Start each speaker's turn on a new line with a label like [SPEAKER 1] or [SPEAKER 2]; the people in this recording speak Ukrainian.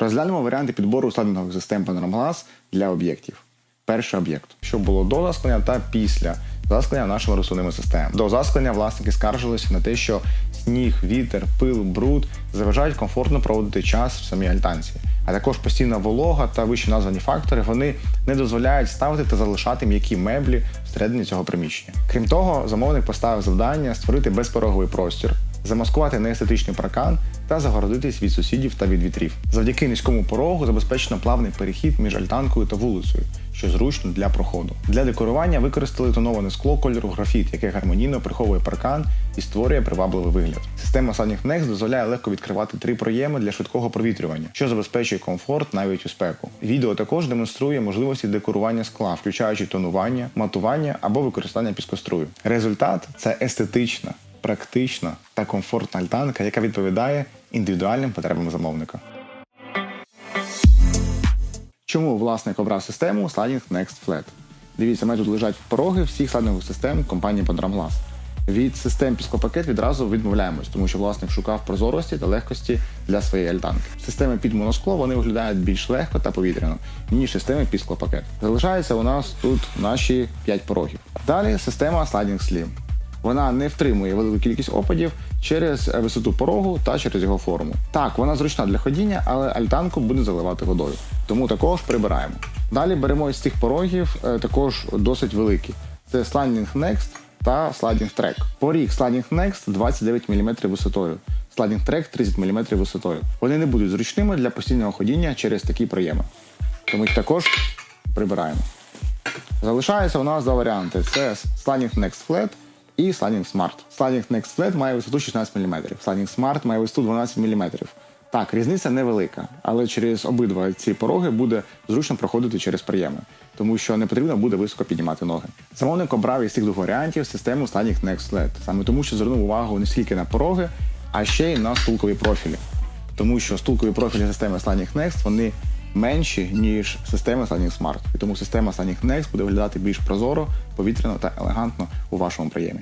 [SPEAKER 1] Розглянемо варіанти підбору слайдингових систем Glass для об'єктів. Перший об'єкт, що було до засклення та після засклення нашими розсувними системами. До засклення власники скаржилися на те, що сніг, вітер, пил, бруд заважають комфортно проводити час в самій альтанці. А також постійна волога та вище названі фактори вони не дозволяють ставити та залишати м'які меблі всередині цього приміщення. Крім того, замовник поставив завдання створити безпороговий простір, замаскувати неестетичний паркан та загородитись від сусідів та від вітрів. Завдяки низькому порогу забезпечено плавний перехід між альтанкою та вулицею, що зручно для проходу. Для декорування використали тоноване скло кольору графіт, яке гармонійно приховує паркан і створює привабливий вигляд. Система Sunning Next дозволяє легко відкривати три проєми для швидкого провітрювання, що забезпечує комфорт навіть у спеку. Відео також демонструє можливості декорування скла, включаючи тонування, матування або використання піскострую. Результат це естетична, практична та комфортна альтанка, яка відповідає індивідуальним потребам замовника. Чому власник обрав систему Sliding Next Flat? Дивіться, мене тут лежать пороги всіх слайдингових систем компанії Pandram Glass. Від систем піскопакет відразу відмовляємось, тому що власник шукав прозорості та легкості для своєї альтанки. Системи під моноскло вони виглядають більш легко та повітряно, ніж системи під склопакет. Залишається у нас тут наші 5 порогів. Далі система Sliding Slim. Вона не втримує велику кількість опадів через е, висоту порогу та через його форму. Так, вона зручна для ходіння, але альтанку буде заливати водою. Тому також прибираємо. Далі беремо із цих порогів е, також досить великі. Це Sliding Next та Sliding Track. Поріг Sliding Next 29 мм висотою. Sliding Track 30 мм висотою. Вони не будуть зручними для постійного ходіння через такі проєми. Тому їх також прибираємо. Залишається у нас два варіанти: це Sliding Next Flat і Sliding Smart. Sliding Next Flat має висоту 16 мм, Sliding Smart має висоту 12 мм. Так, різниця невелика, але через обидва ці пороги буде зручно проходити через приєми, тому що не потрібно буде високо піднімати ноги. Замовник обрав із цих двох варіантів систему Sliding Next Flat, саме тому, що звернув увагу не стільки на пороги, а ще й на стулкові профілі. Тому що стулкові профілі системи Sliding Next вони менші, ніж система Sliding Smart. І тому система Sliding Next буде виглядати більш прозоро, повітряно та елегантно у вашому приємі.